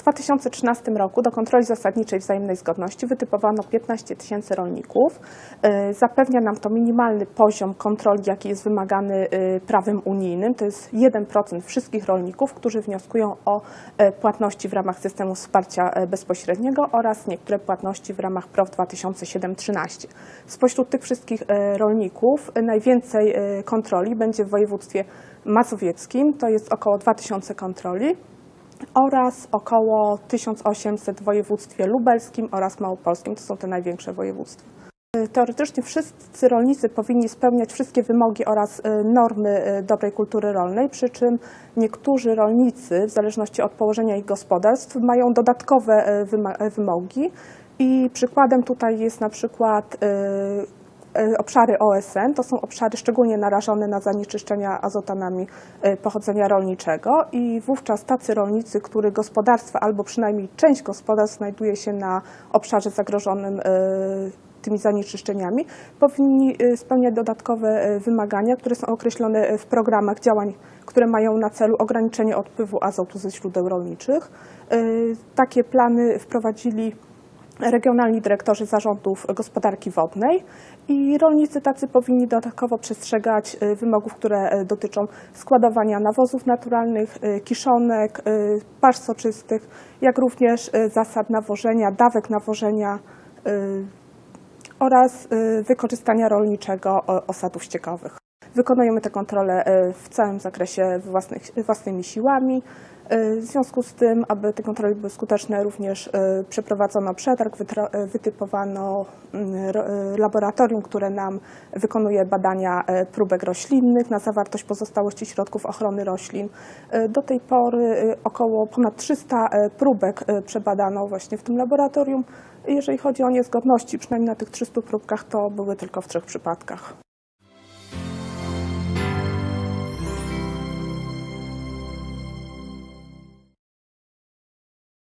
W 2013 roku do kontroli zasadniczej wzajemnej zgodności wytypowano 15 tysięcy rolników. Y, Zapewnia nam to minimalny poziom kontroli, jaki jest wymagany y, prawem unijnym. To jest 1% wszystkich rolników, którzy wnioskują o e, płatności w ramach systemu wsparcia bezpośredniego oraz niektóre płatności w ramach PROW 2007-13. Spośród tych wszystkich rolników najwięcej kontroli będzie w województwie mazowieckim, to jest około 2000 kontroli oraz około 1800 w województwie lubelskim oraz małopolskim. To są te największe województwa. Teoretycznie wszyscy rolnicy powinni spełniać wszystkie wymogi oraz y, normy y, dobrej kultury rolnej, przy czym niektórzy rolnicy, w zależności od położenia ich gospodarstw, mają dodatkowe y, y, wymogi i przykładem tutaj jest na przykład y, y, obszary OSN. To są obszary szczególnie narażone na zanieczyszczenia azotanami y, pochodzenia rolniczego i wówczas tacy rolnicy, których gospodarstwa albo przynajmniej część gospodarstw znajduje się na obszarze zagrożonym y, tymi zanieczyszczeniami, powinni spełniać dodatkowe wymagania, które są określone w programach działań, które mają na celu ograniczenie odpływu azotu ze źródeł rolniczych. Takie plany wprowadzili regionalni dyrektorzy zarządów gospodarki wodnej i rolnicy tacy powinni dodatkowo przestrzegać y, wymogów, które y, dotyczą składowania nawozów naturalnych, y, kiszonek, pasz soczystych, jak również zasad nawożenia, dawek nawożenia oraz wykorzystania rolniczego osadów ściekowych. Wykonujemy te kontrole y, w całym zakresie własnych, własnymi siłami. Y, W związku z tym, aby te kontrole były skuteczne, również y, przeprowadzono przetarg, wytypowano mm, laboratorium, które nam wykonuje badania próbek roślinnych na zawartość pozostałości środków ochrony roślin. Do tej pory około ponad 300 y, próbek przebadano właśnie w tym laboratorium. Jeżeli chodzi o niezgodności, przynajmniej na tych 300 próbkach, to były tylko w trzech przypadkach.